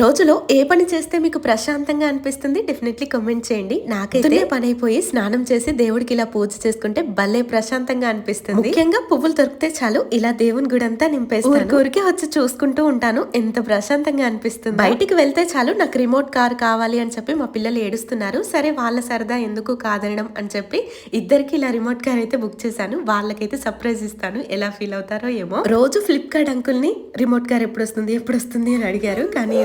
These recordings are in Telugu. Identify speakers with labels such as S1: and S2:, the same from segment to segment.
S1: రోజులో ఏ పని చేస్తే మీకు ప్రశాంతంగా అనిపిస్తుంది? డెఫినెట్లీ కమెంట్ చేయండి. నాకైతే పని అయిపోయి స్నానం చేసి దేవుడికి ఇలా పూజ చేసుకుంటే భలే ప్రశాంతంగా అనిపిస్తుంది. ముఖ్యంగా పువ్వులు దొరికితే చాలు ఇలా దేవుని గుడి అంతా నింపేస్తాను. ఊరికే వచ్చి చూసుకుంటూ ఉంటాను ఎంత ప్రశాంతంగా అనిపిస్తుంది. బయటికి వెళ్తే చాలు నాకు రిమోట్ కార్ కావాలి అని చెప్పి మా పిల్లలు ఏడుస్తున్నారు. సరే వాళ్ళ సరదా ఎందుకు కాదనడం అని చెప్పి ఇద్దరికి ఇలా రిమోట్ కార్ అయితే బుక్ చేశాను. వాళ్ళకైతే సర్ప్రైజ్ ఇస్తాను. ఎలా ఫీల్ అవుతారో ఏమో. రోజు ఫ్లిప్కార్ట్ అంకుల్ని రిమోట్ కార్ ఎప్పుడు వస్తుంది ఎప్పుడు వస్తుంది అని అడిగారు. కానీ ఈ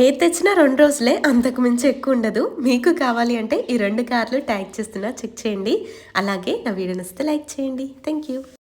S1: ఏది తెచ్చినా రెండు రోజులే అంతకు మించి ఎక్కువ ఉండదు. మీకు కావాలి అంటే ఈ రెండు కార్లు ట్యాగ్ చేస్తున్నా చెక్ చేయండి. అలాగే నా వీడియో నచ్చితే లైక్ చేయండి. Thank you